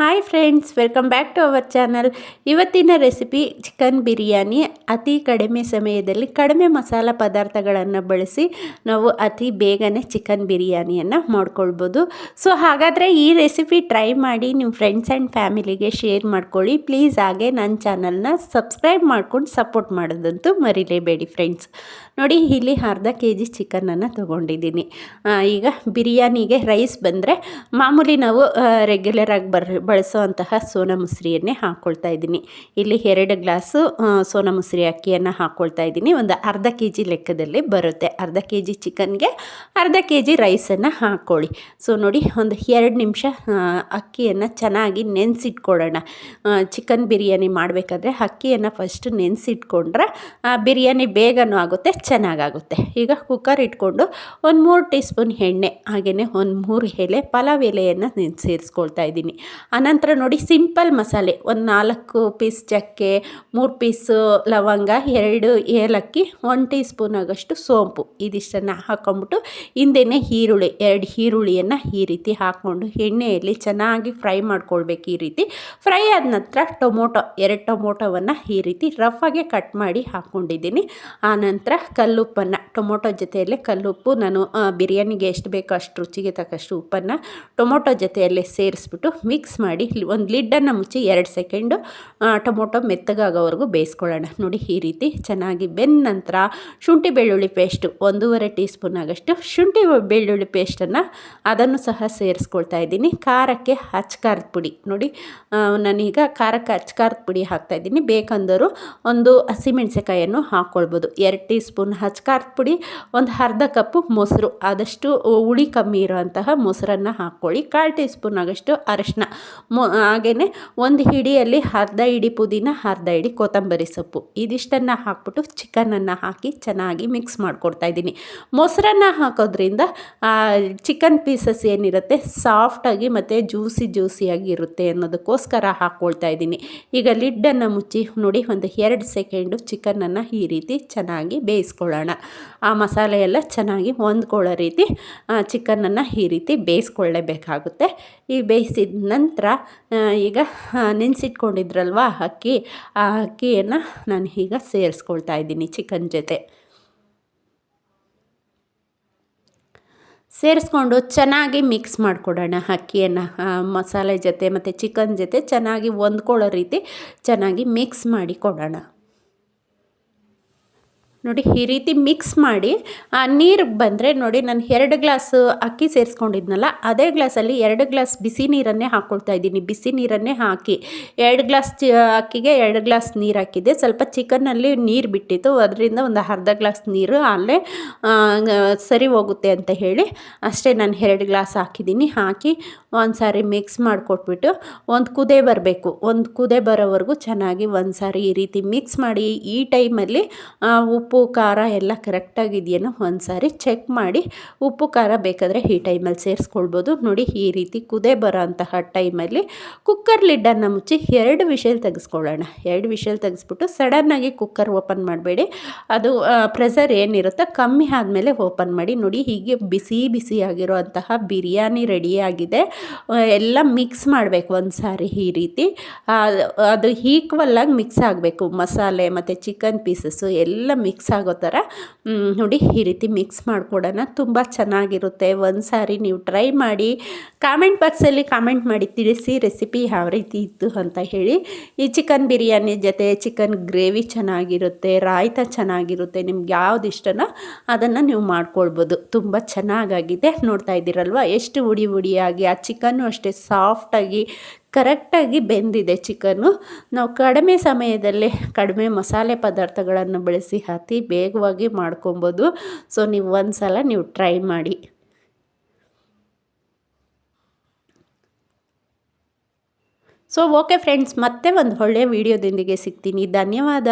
Hi friends welcome back to our channel ಇವತ್ತಿನ recipe chicken biryani. ಅತಿ ಕಡಿಮೆ ಸಮಯದಲ್ಲಿ ಕಡಿಮೆ ಮಸಾಲ ಪದಾರ್ಥಗಳನ್ನು ಬಳಸಿ ನಾವು ಅತಿ ಬೇಗನೆ ಚಿಕನ್ ಬಿರಿಯಾನಿಯನ್ನು ಮಾಡ್ಕೊಳ್ಬೋದು. ಸೊ ಹಾಗಾದರೆ ಈ ರೆಸಿಪಿ ಟ್ರೈ ಮಾಡಿ ನಿಮ್ಮ ಫ್ರೆಂಡ್ಸ್ ಆ್ಯಂಡ್ ಫ್ಯಾಮಿಲಿಗೆ ಶೇರ್ ಮಾಡ್ಕೊಳ್ಳಿ. ಪ್ಲೀಸ್ ಹಾಗೆ ನನ್ನ ಚಾನಲ್ನ ಸಬ್ಸ್ಕ್ರೈಬ್ ಮಾಡ್ಕೊಂಡು ಸಪೋರ್ಟ್ ಮಾಡೋದಂತೂ ಮರಿಲೇಬೇಡಿ ಫ್ರೆಂಡ್ಸ್ ನೋಡಿ, ಇಲ್ಲಿ ಅರ್ಧ ಕೆ ಜಿ ಚಿಕನನ್ನು ತೊಗೊಂಡಿದ್ದೀನಿ. ಈಗ ಬಿರಿಯಾನಿಗೆ ರೈಸ್ ಬಂದರೆ ಮಾಮೂಲಿ ನಾವು ರೆಗ್ಯುಲರಾಗಿ ಬರ್ ಬಳಸೋ ಅಂತಹ ಸೋನಾ ಮುಸ್ರಿಯನ್ನೇ ಹಾಕ್ಕೊಳ್ತಾ ಇದ್ದೀನಿ. ಇಲ್ಲಿ ಎರಡು ಗ್ಲಾಸು ಸೋನಾ ಮುಸ್ರಿ ಅಕ್ಕಿಯನ್ನು ಹಾಕ್ಕೊಳ್ತಾ ಇದ್ದೀನಿ. ಒಂದು ಅರ್ಧ ಕೆ ಜಿ ಲೆಕ್ಕದಲ್ಲಿ ಬರುತ್ತೆ. ಅರ್ಧ ಕೆ ಜಿ ಚಿಕನ್ಗೆ ಅರ್ಧ ಕೆ ಜಿ ರೈಸನ್ನು ಹಾಕ್ಕೊಳ್ಳಿ ಸೊ, ನೋಡಿ, ಒಂದು ಎರಡು ನಿಮಿಷ ಅಕ್ಕಿಯನ್ನು ಚೆನ್ನಾಗಿ ನೆನೆಸಿಟ್ಕೊಳ್ಳೋಣ ಚಿಕನ್ ಬಿರಿಯಾನಿ ಮಾಡಬೇಕಾದ್ರೆ ಅಕ್ಕಿಯನ್ನು ಫಸ್ಟ್ ನೆನೆಸಿಟ್ಕೊಂಡ್ರೆ ಬಿರಿಯಾನಿ ಬೇಗನೂ ಆಗುತ್ತೆ, ಚೆನ್ನಾಗಾಗುತ್ತೆ. ಈಗ ಕುಕ್ಕರ್ ಇಟ್ಕೊಂಡು ಒಂದು ಮೂರು ಟೀ ಸ್ಪೂನ್ ಎಣ್ಣೆ ಹಾಗೆಯೇ ಒಂದು ಮೂರು ಎಲೆ, ಪಲಾವ್ ಎಲೆಯನ್ನು ಸೇರಿಸ್ಕೊಳ್ತಾ ಇದ್ದೀನಿ. ಆನಂತರ ನೋಡಿ ಸಿಂಪಲ್ ಮಸಾಲೆ. ಒಂದು ನಾಲ್ಕು ಪೀಸ್ ಚಕ್ಕೆ, ಮೂರು ಪೀಸು ಲವಂಗ, ಎರಡು ಏಲಕ್ಕಿ ಒನ್ ಟೀ ಸ್ಪೂನ್ ಆಗೋಷ್ಟು ಸೋಂಪು. ಇದಿಷ್ಟನ್ನು ಹಾಕ್ಕೊಂಬಿಟ್ಟು ಹಿಂದೆನೇ ಈರುಳ್ಳಿ, ಎರಡು ಈರುಳ್ಳಿಯನ್ನು ಈ ರೀತಿ ಹಾಕ್ಕೊಂಡು ಎಣ್ಣೆಯಲ್ಲಿ ಚೆನ್ನಾಗಿ ಫ್ರೈ ಮಾಡ್ಕೊಳ್ಬೇಕು ಈ ರೀತಿ. ಫ್ರೈ ಆದ ನಂತರ ಟೊಮೊಟೊ, ಎರಡು ಟೊಮೊಟೊವನ್ನು ಈ ರೀತಿ ರಫಾಗೆ ಕಟ್ ಮಾಡಿ ಹಾಕ್ಕೊಂಡಿದ್ದೀನಿ ಆನಂತರ ಕಲ್ಲುಪ್ಪನ್ನು, ಟೊಮೊಟೊ ಜೊತೆಯಲ್ಲೇ ಕಲ್ಲುಪ್ಪು, ನಾನು ಬಿರಿಯಾನಿಗೆ ಎಷ್ಟು ಬೇಕೋ ಅಷ್ಟು ರುಚಿಗೆ ತಕ್ಕಷ್ಟು ಉಪ್ಪನ್ನು ಟೊಮೊಟೊ ಜೊತೆಯಲ್ಲೇ ಸೇರಿಸ್ಬಿಟ್ಟು ಮಿಕ್ಸ್ ಮಾಡಿ ಒಂದು ಲಿಡ್ಡನ್ನು ಮುಚ್ಚಿ ಎರಡು ಸೆಕೆಂಡು ಟೊಮೊಟೊ ಮೆತ್ತಗಾಗೋವರೆಗೂ ಬೇಯಿಸ್ಕೊಳ್ಳೋಣ. ನೋಡಿ ಈ ರೀತಿ ಚೆನ್ನಾಗಿ ಬೆಂದ ನಂತರ ಶುಂಠಿ ಬೆಳ್ಳುಳ್ಳಿ ಪೇಸ್ಟು ಒಂದೂವರೆ ಟೀ ಸ್ಪೂನ್ ಆಗಷ್ಟು ಶುಂಠಿ ಬೆಳ್ಳುಳ್ಳಿ ಪೇಸ್ಟನ್ನು ಅದನ್ನು ಸಹ ಸೇರಿಸ್ಕೊಳ್ತಾ ಇದ್ದೀನಿ. ಖಾರಕ್ಕೆ ಹಚ್ಕಾರದ ಪುಡಿ. ನೋಡಿ ನಾನೀಗ ಖಾರಕ್ಕೆ ಹಚ್ಕಾರದ ಪುಡಿ ಹಾಕ್ತಾಯಿದ್ದೀನಿ ಬೇಕಂದರೂ ಒಂದು ಹಸಿಮೆಣಸೆಕಾಯನ್ನು ಹಾಕ್ಕೊಳ್ಬೋದು. ಎರಡು ಟೀ ಸ್ಪೂನ್ ಹಚ್ಕಾರದ ಪುಡಿ, ಒಂದು ಅರ್ಧ ಕಪ್ಪು ಮೊಸರು, ಆದಷ್ಟು ಹುಳಿ ಕಮ್ಮಿ ಇರುವಂತಹ ಮೊಸರನ್ನು ಹಾಕ್ಕೊಳ್ಳಿ. ಕಾಲು ಟೀ ಸ್ಪೂನ್ ಆಗಷ್ಟು ಅರಶಿನ ಮೊ ಹಾಗೆಯೇ ಒಂದು ಹಿಡಿಯಲ್ಲಿ ಅರ್ಧ ಹಿಡಿ ಪುದೀನ, ಅರ್ಧ ಹಿಡಿ ಕೊತ್ತಂಬರಿ ಸೊಪ್ಪು. ಇದಿಷ್ಟನ್ನು ಹಾಕ್ಬಿಟ್ಟು ಚಿಕನನ್ನು ಹಾಕಿ ಚೆನ್ನಾಗಿ ಮಿಕ್ಸ್ ಮಾಡ್ಕೊಡ್ತಾ ಇದ್ದೀನಿ. ಮೊಸರನ್ನು ಹಾಕೋದ್ರಿಂದ ಚಿಕನ್ ಪೀಸಸ್ ಏನಿರುತ್ತೆ ಸಾಫ್ಟಾಗಿ ಮತ್ತು ಜ್ಯೂಸಿ ಜ್ಯೂಸಿಯಾಗಿ ಇರುತ್ತೆ ಅನ್ನೋದಕ್ಕೋಸ್ಕರ ಹಾಕ್ಕೊಳ್ತಾ ಇದ್ದೀನಿ. ಈಗ ಲಿಡ್ಡನ್ನು ಮುಚ್ಚಿ, ನೋಡಿ ಒಂದು ಎರಡು ಸೆಕೆಂಡು ಚಿಕನನ್ನು ಈ ರೀತಿ ಚೆನ್ನಾಗಿ ಬೇಯಿಸ್ಕೊಳ್ಳೋಣ. ಆ ಮಸಾಲೆ ಎಲ್ಲ ಚೆನ್ನಾಗಿ ಹೊಂದ್ಕೊಳ್ಳೋ ರೀತಿ ಚಿಕನನ್ನು ಈ ರೀತಿ ಬೇಯಿಸ್ಕೊಳ್ಳೇಬೇಕಾಗುತ್ತೆ. ಈ ಬೇಯಿಸಿದ ನಂತರ ಈಗ ನೆನೆಸಿಟ್ಕೊಂಡಿದ್ರಲ್ವ ಅಕ್ಕಿ, ಆ ಅಕ್ಕಿಯನ್ನು ನಾನು ಈಗ ಸೇರಿಸ್ಕೊಳ್ತಾ ಇದ್ದೀನಿ ಚಿಕನ್ ಜೊತೆ. ಸೇರಿಸ್ಕೊಂಡು ಚೆನ್ನಾಗಿ ಮಿಕ್ಸ್ ಮಾಡಿಕೊಡೋಣ ಅಕ್ಕಿಯನ್ನು ಮಸಾಲೆ ಜೊತೆ ಮತ್ತು ಚಿಕನ್ ಜೊತೆ ಚೆನ್ನಾಗಿ ಹೊಂದ್ಕೊಳ್ಳೋ ರೀತಿ ಚೆನ್ನಾಗಿ ಮಿಕ್ಸ್ ಮಾಡಿ ಕೊಡೋಣ. ನೋಡಿ ಈ ರೀತಿ ಮಿಕ್ಸ್ ಮಾಡಿ, ಆ ನೀರು ಬಂದರೆ ನೋಡಿ ನಾನು ಎರಡು ಗ್ಲಾಸ್ ಅಕ್ಕಿ ಸೇರಿಸ್ಕೊಂಡಿದ್ನಲ್ಲ, ಅದೇ ಗ್ಲಾಸಲ್ಲಿ ಎರಡು ಗ್ಲಾಸ್ ಬಿಸಿ ನೀರನ್ನೇ ಹಾಕ್ಕೊಳ್ತಾ ಇದ್ದೀನಿ. ಬಿಸಿ ನೀರನ್ನೇ ಹಾಕಿ, ಎರಡು ಗ್ಲಾಸ್ ಚಿ, ಅಕ್ಕಿಗೆ ಎರಡು ಗ್ಲಾಸ್ ನೀರು ಹಾಕಿದ್ದೆ. ಸ್ವಲ್ಪ ಚಿಕನ್ನಲ್ಲಿ ನೀರು ಬಿಟ್ಟಿತ್ತು, ಅದರಿಂದ ಒಂದು ಅರ್ಧ ಗ್ಲಾಸ್ ನೀರು ಅಲ್ಲೇ ಸರಿ ಹೋಗುತ್ತೆ ಅಂತ ಹೇಳಿ ಅಷ್ಟೇ ನಾನು ಎರಡು ಗ್ಲಾಸ್ ಹಾಕಿದ್ದೀನಿ. ಹಾಕಿ ಒಂದು ಸಾರಿ ಮಿಕ್ಸ್ ಮಾಡಿಕೊಟ್ಬಿಟ್ಟು ಒಂದು ಕುದೆ ಬರಬೇಕು. ಒಂದು ಕುದೆ ಬರೋವರೆಗೂ ಚೆನ್ನಾಗಿ ಒಂದು ಸಾರಿ ಈ ರೀತಿ ಮಿಕ್ಸ್ ಮಾಡಿ ಈ ಟೈಮಲ್ಲಿ ಉಪ್ಪು, ಖಾರ ಎಲ್ಲ ಕರೆಕ್ಟಾಗಿದೆಯೇನೋ ಒಂದು ಸಾರಿ ಚೆಕ್ ಮಾಡಿ ಉಪ್ಪು, ಖಾರ ಬೇಕಾದರೆ ಈ ಟೈಮಲ್ಲಿ ಸೇರಿಸ್ಕೊಳ್ಬೋದು. ನೋಡಿ ಈ ರೀತಿ ಕುದೆ ಬರೋ ಅಂತಹ ಟೈಮಲ್ಲಿ ಕುಕ್ಕರ್ ಲಿಡ್ಡನ್ನು ಮುಚ್ಚಿ ಎರಡು ವಿಷಲ್ ತೆಗೆಸ್ಕೊಳ್ಳೋಣ. ಎರಡು ವಿಷಲ್ ತೆಗೆಸ್ಬಿಟ್ಟು ಸಡನ್ನಾಗಿ ಕುಕ್ಕರ್ ಓಪನ್ ಮಾಡಬೇಡಿ. ಅದು ಪ್ರೆಸರ್ ಏನಿರುತ್ತೋ ಕಮ್ಮಿ ಆದಮೇಲೆ ಓಪನ್ ಮಾಡಿ. ನೋಡಿ ಹೀಗೆ ಬಿಸಿ ಬಿಸಿಯಾಗಿರೋ ಅಂತಹ ಬಿರಿಯಾನಿ ರೆಡಿಯಾಗಿದೆ ಎಲ್ಲ ಮಿಕ್ಸ್ ಮಾಡಬೇಕು ಒಂದು ಸಾರಿ ಈ ರೀತಿ. ಅದು ಈಕ್ವಲ್ಲಾಗಿ ಮಿಕ್ಸ್ ಆಗಬೇಕು. ಮಸಾಲೆ ಮತ್ತು ಚಿಕನ್ ಪೀಸಸ್ಸು ಎಲ್ಲ ಮಿಕ್ಸ್ ಆಗೋ ಥರ ನೋಡಿ ಈ ರೀತಿ ಮಿಕ್ಸ್ ಮಾಡಿಕೊಡೋಣ. ತುಂಬ ಚೆನ್ನಾಗಿರುತ್ತೆ. ಒಂದು ಸಾರಿ ನೀವು ಟ್ರೈ ಮಾಡಿ ಕಾಮೆಂಟ್ ಬಾಕ್ಸಲ್ಲಿ ಕಾಮೆಂಟ್ ಮಾಡಿ, ತಿಳಿಸಿ ರೆಸಿಪಿ ಯಾವ ರೀತಿ ಇತ್ತು ಅಂತ ಹೇಳಿ. ಈ ಚಿಕನ್ ಬಿರಿಯಾನಿ ಜೊತೆ ಚಿಕನ್ ಗ್ರೇವಿ ಚೆನ್ನಾಗಿರುತ್ತೆ, ರಾಯ್ತ ಚೆನ್ನಾಗಿರುತ್ತೆ, ನಿಮ್ಗೆ ಯಾವ್ದು ಇಷ್ಟನೋ ಅದನ್ನು ನೀವು ಮಾಡ್ಕೊಳ್ಬೋದು. ತುಂಬ ಚೆನ್ನಾಗಾಗಿದೆ. ನೋಡ್ತಾ ಇದ್ದೀರಲ್ವ? ಎಷ್ಟು ಉಡಿ ಉಡಿಯಾಗಿ ಆ ಚಿಕನ್ನು ಅಷ್ಟೇ ಸಾಫ್ಟಾಗಿ, ಕರೆಕ್ಟಾಗಿ ಬೆಂದಿದೆ ಚಿಕನ್ನು. ನಾವು ಕಡಿಮೆ ಸಮಯದಲ್ಲಿ ಕಡಿಮೆ ಮಸಾಲೆ ಪದಾರ್ಥಗಳನ್ನು ಬಳಸಿ ಅತಿ ಬೇಗವಾಗಿ ಮಾಡ್ಕೊಬೋದು. ಸೊ ನೀವು ಒಂದು ಸಲ ನೀವು ಟ್ರೈ ಮಾಡಿ. ಸೊ ಓಕೆ ಫ್ರೆಂಡ್ಸ್ ಮತ್ತೆ ಒಂದು ಒಳ್ಳೆಯ ವಿಡಿಯೋದೊಂದಿಗೆ ಸಿಗ್ತೀನಿ. ಧನ್ಯವಾದ.